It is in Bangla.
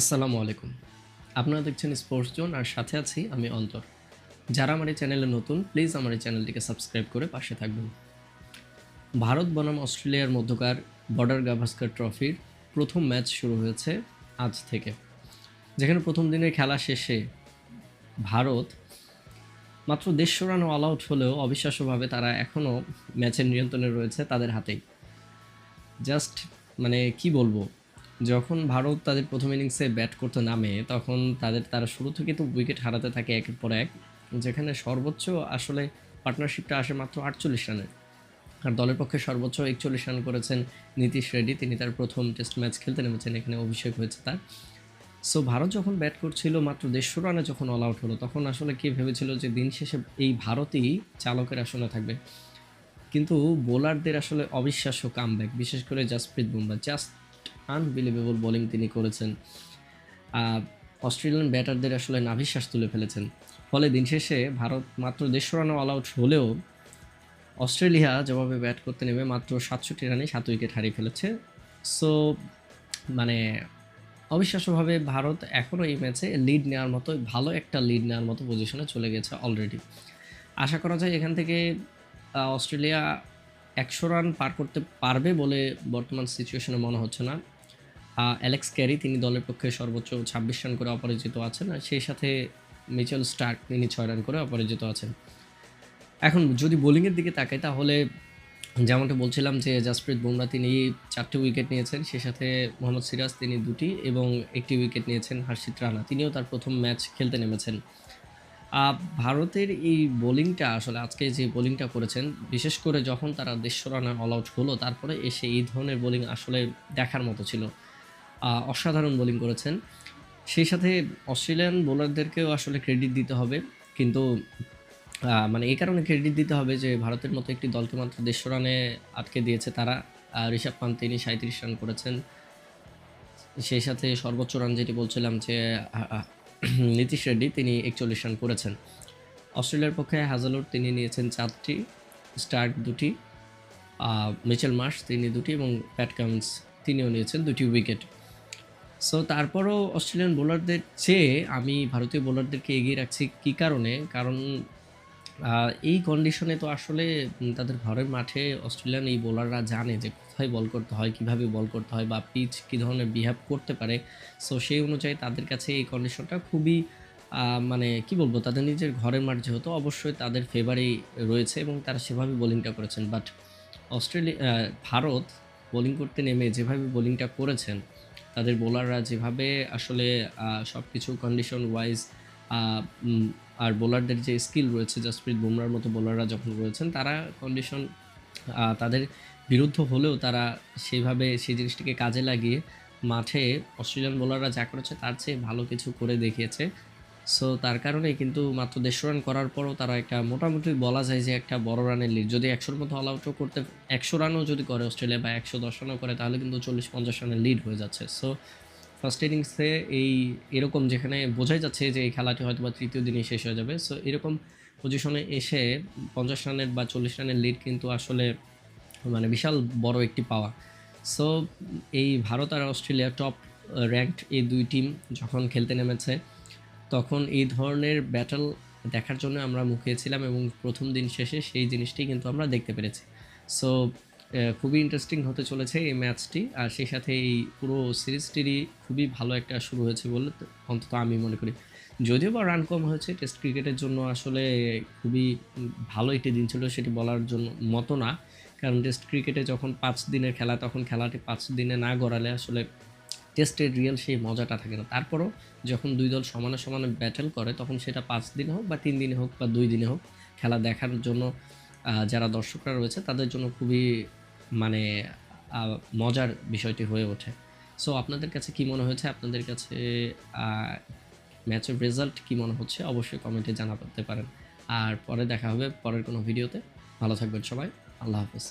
আসসালামু আলাইকুম। আপনারা দেখছেন স্পোর্টস জোন আর সাথে আছি আমি অন্তর। যারা আমার এই চ্যানেলে নতুন প্লিজ আমার এই চ্যানেলটিকে সাবস্ক্রাইব করে পাশে থাকবেন। ভারত বনাম অস্ট্রেলিয়ার মধ্যকার বর্ডার গাভাস্কার ট্রফির প্রথম ম্যাচ শুরু হয়েছে আজ থেকে। যেখানে প্রথম দিনের খেলা শেষে ভারত মাত্র দেড়শো রান অল আউট হলেও অবিশ্বাস্যভাবে তারা এখনও ম্যাচের নিয়ন্ত্রণে রয়েছে তাদের হাতেই। জাস্ট মানে কি বলব? যখন ভারত তাদের প্রথম ইনিংসে ব্যাট করতে নামে, তখন তাদের, তারা শুরু থেকে তো উইকেট হারাতে থাকে একের পর এক, যেখানে সর্বোচ্চ আসলে পার্টনারশিপটা আসে মাত্র আটচল্লিশ রানে। আর দলের পক্ষে সর্বোচ্চ একচল্লিশ রান করেছেন নীতিশ রেড্ডি, তিনি তার প্রথম টেস্ট ম্যাচ খেলতে নেমেছেন, এখানে অভিষেক হয়েছে তার। সো ভারত যখন ব্যাট করছিল মাত্র দেড়শো রানে যখন অল আউট হলো, তখন আসলে কে ভেবেছিল যে দিন শেষে এই ভারতই চালকের আসনে থাকবে? কিন্তু বোলারদের আসলে অবিশ্বাস্য কামব্যাক বিশেষ করে Jasprit Bumrah. Just unbelievable bowling তিনি করেছেন। অস্ট্রেলিয়ান ব্যাটারদের আসলে নাভিশ্বাস তুলে ফেলেছেন। ফলে দিন শেষে ভারত মাত্র দেড়শো রানে অল আউট হলেও অস্ট্রেলিয়া যেভাবে ব্যাট করতে নেমে মাত্র সাতষট্টি রানে সাত উইকেট হারিয়ে ফেলেছে। সো মানে অবিশ্বাস্যভাবে ভারত এখনও এই ম্যাচে লিড নেওয়ার মতো, ভালো একটা লিড নেওয়ার মতো পজিশনে চলে গেছে অলরেডি আশা করা যায় এখান থেকে অস্ট্রেলিয়া একশো রান পার করতে পারবে বলে বর্তমান সিচুয়েশনে মনে হচ্ছে না। অ্যালেক্স ক্যারি, তিনি দলের পক্ষে সর্বোচ্চ ছাব্বিশ রান করে অপরাজিত আছেন আর সেই সাথে মিচেল স্টার্ক, তিনি ছয় রান করে অপরাজিত আছেন। এখন যদি বোলিংয়ের দিকে তাকাই, তাহলে যেমনটা বলছিলাম যে জাসপ্রীত বুমরা, তিনি চারটি উইকেট নিয়েছেন, সেই সাথে মোহাম্মদ সিরাজ, তিনি দুটি এবং একটি উইকেট নিয়েছেন হর্ষিত রানা। তিনিও তার প্রথম ম্যাচ খেলতে নেমেছেন। ভারতের এই বোলিংটা, আসলে আজকে যে বোলিংটা করেছেন, বিশেষ করে যখন তারা দেড়শো রানে অল আউট হলো, তারপরে এসে এই ধরনের বোলিং আসলে দেখার মতো ছিল। অসাধারণ বোলিং করেছেন। সেই সাথে অস্ট্রেলিয়ান বোলারদেরকেও আসলে ক্রেডিট দিতে হবে। কিন্তু মানে এই কারণে ক্রেডিট দিতে হবে যে ভারতের মতো একটি দলকে মাত্র দেড়শো রানে আটকে দিয়েছে তারা। ঋষভ পান্ত তিনি সাঁত্রিশ রান করেছেন। সেই সাথে সর্বোচ্চ রান যেটি বলছিলাম যে নীতিশ রেড্ডি, তিনি একচল্লিশ রান করেছেন। অস্ট্রেলিয়ার পক্ষে হাজালুর, তিনি নিয়েছেন চারটি, স্টার্ক দুটি মিচেল মার্শ, তিনি দুটি এবং প্যাট কামিন্স তিনিও নিয়েছেন দুটি উইকেট। সো তারপরও অস্ট্রেলিয়ান বোলারদের চেয়ে আমি ভারতীয় বোলারদেরকে এগিয়ে রাখছি কী কারণে? কারণ এই কন্ডিশনে তো আসলে তাদের ঘরের মাঠে অস্ট্রেলিয়ান এই বোলাররা জানে যে কোথায় বল করতে হয়, কীভাবে বল করতে হয় বা পিচ কী ধরনের বিহেভ করতে পারে। সো সেই অনুযায়ী তাদের কাছে এই কন্ডিশনটা খুবই মানে কি বলব, তাদের নিজের ঘরের মাঠ যেহেতু অবশ্যই তাদের ফেভারেই রয়েছে এবং তারা সেভাবে বোলিংটা করেছেন। বাট অস্ট্রেলিয়া ভারত বোলিং করতে নেমে যেভাবে বোলিংটা করেছেন তাদের বোলাররা যেভাবে আসলে সব কিছু কন্ডিশন ওয়াইজ আর বোলারদের যে স্কিল রয়েছে জাসপ্রীত বুমরার মতো বোলাররা যখন রয়েছেন, তারা কন্ডিশন তাদের বিরুদ্ধ হলেও তারা সেইভাবে সেই জিনিসটিকে কাজে লাগিয়ে মাঠে অস্ট্রেলিয়ান বোলাররা যা করেছে, তার চেয়ে ভালো কিছু করে দেখিয়েছে। সো তার কারণে কিন্তু মাত্র দেড়শো রান করার পরও তারা একটা মোটামুটি বলা যায় যে একটা বড় রানের লিড যদি একশোর মতো অল আউটও করতে, একশো রানও যদি করে অস্ট্রেলিয়া বা একশো দশ রানও করে, তাহলে কিন্তু চল্লিশ পঞ্চাশ রানের লিড হয়ে যাচ্ছে। সো ফার্স্ট ইনিংসে এই এরকম যেখানে বোঝাই যাচ্ছে যে এই খেলাটি হয়তো বা তৃতীয় দিনেই শেষ হয়ে যাবে। সো এরকম পজিশনে এসে পঞ্চাশ রানের বা চল্লিশ রানের লিড কিন্তু আসলে মানে বিশাল বড় একটি পাওয়া সো এই ভারত আর অস্ট্রেলিয়া টপ র্যাঙ্কড এই দুই টিম যখন খেলতে নেমেছে তখন এই ধরনের ব্যাটল দেখার জন্য আমরা মুখিয়েছিলাম এবং প্রথম দিন শেষে সেই জিনিসটি কিন্তু আমরা দেখতে পেরেছি। সো খুবই ইন্টারেস্টিং হতে চলেছে এই ম্যাচটি আর সেই সাথে এই পুরো সিরিজটিরই খুবই ভালো একটা শুরু হয়েছে বলে অন্তত আমি মনে করি। যদিও বা রান কম হয়েছে টেস্ট ক্রিকেটের জন্য আসলে খুবই ভালো একটি দিন ছিল সেটি বলার জন্য মতো না। কারণ টেস্ট ক্রিকেটে যখন পাঁচ দিনের খেলা, তখন খেলাটি পাঁচ দিনে না গড়ালে আসলে টেস্টের রিয়েল সেই মজাটা থাকে না। তারপরও যখন দুই দল সমানে সমানে ব্যাটেল করে, তখন সেটা পাঁচ দিনে হোক বা তিন দিনে হোক বা দুই দিনে হোক খেলা দেখার জন্য যারা দর্শকরা রয়েছে, তাদের জন্য খুবই মানে মজার বিষয়টি হয়ে ওঠে। সো আপনাদের কাছে কি মনে হয়েছে? আপনাদের কাছে ম্যাচের রেজাল্ট কি মনে হচ্ছে? অবশ্যই কমেন্টে জানাতে পারেন। আর পরে দেখা হবে পরের কোনো ভিডিওতে ভালো থাকবেন সবাই। আল্লাহ হাফেজ।